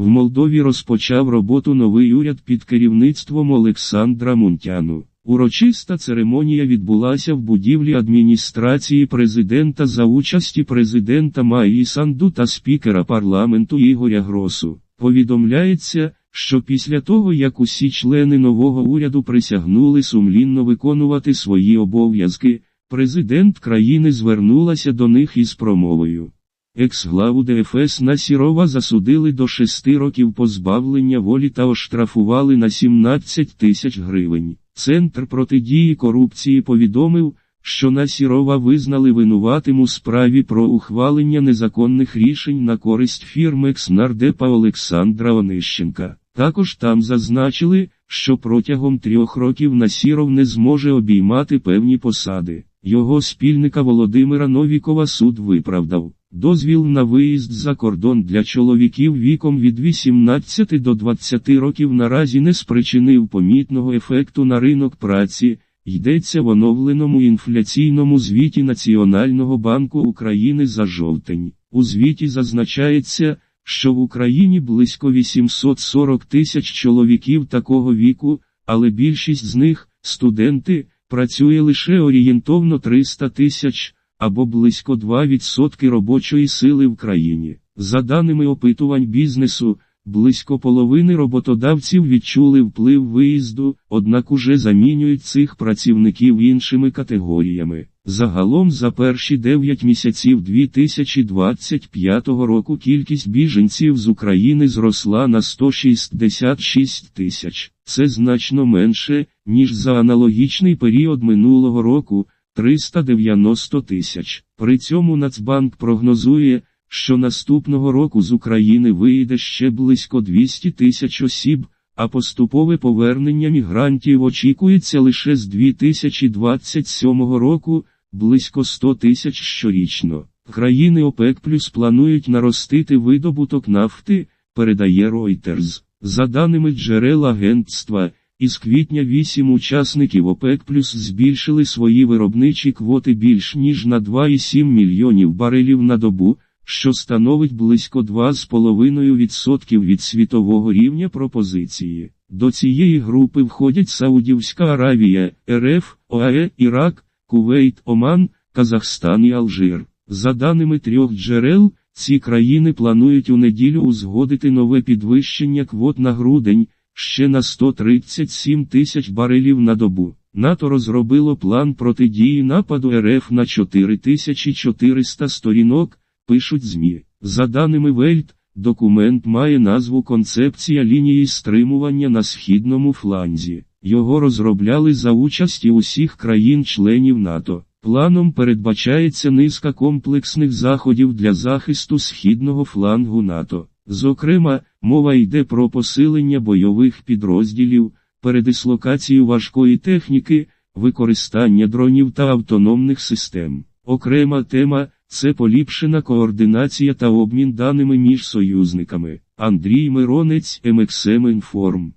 В Молдові розпочав роботу новий уряд під керівництвом Олександра Мунтяну. Урочиста церемонія відбулася в будівлі адміністрації президента за участі президента Майї Санду та спікера парламенту Ігоря Гросу. Повідомляється, що після того як усі члени нового уряду присягнули сумлінно виконувати свої обов'язки, президент країни звернулася до них із промовою. Екс-главу ДФС Насірова засудили до 6 років позбавлення волі та оштрафували на 17 тисяч гривень. Центр протидії корупції повідомив, що Насірова визнали винуватим у справі про ухвалення незаконних рішень на користь фірми екс-нардепа Олександра Онищенка. Також там зазначили, що протягом трьох років Насіров не зможе обіймати певні посади. Його спільника Володимира Новікова суд виправдав. Дозвіл на виїзд за кордон для чоловіків віком від 18 до 20 років наразі не спричинив помітного ефекту на ринок праці, йдеться в оновленому інфляційному звіті Національного банку України за жовтень. У звіті зазначається, що в Україні близько 840 тисяч чоловіків такого віку, але більшість з них, студенти, працює лише орієнтовно 300 тисяч або близько 2% робочої сили в країні. За даними опитувань бізнесу, близько половини роботодавців відчули вплив виїзду, однак уже замінюють цих працівників іншими категоріями. Загалом за перші 9 місяців 2025 року кількість біженців з України зросла на 166 тисяч. Це значно менше, ніж за аналогічний період минулого року. 390 тисяч. При цьому Нацбанк прогнозує, що наступного року з України виїде ще близько 200 тисяч осіб, а поступове повернення мігрантів очікується лише з 2027 року, близько 100 тисяч щорічно. Країни ОПЕК плюс планують наростити видобуток нафти, передає Reuters. За даними джерел агентства, із квітня 8 учасників ОПЕК плюс збільшили свої виробничі квоти більш ніж на 2,7 мільйонів барелів на добу, що становить близько 2,5% від світового рівня пропозиції. До цієї групи входять Саудівська Аравія, РФ, ОАЕ, Ірак, Кувейт, Оман, Казахстан і Алжир. За даними трьох джерел, ці країни планують у неділю узгодити нове підвищення квот на грудень ще на 137 тисяч барелів на добу. НАТО розробило план протидії нападу РФ на 4400 сторінок, пишуть ЗМІ. За даними Вельт, документ має назву Концепція лінії стримування на східному фланзі. Його розробляли за участі усіх країн-членів НАТО. Планом передбачається низка комплексних заходів для захисту східного флангу НАТО. Зокрема, мова йде про посилення бойових підрозділів, передислокацію важкої техніки, використання дронів та автономних систем. Окрема тема це поліпшена координація та обмін даними між союзниками. Андрій Миронець MXM Інформ.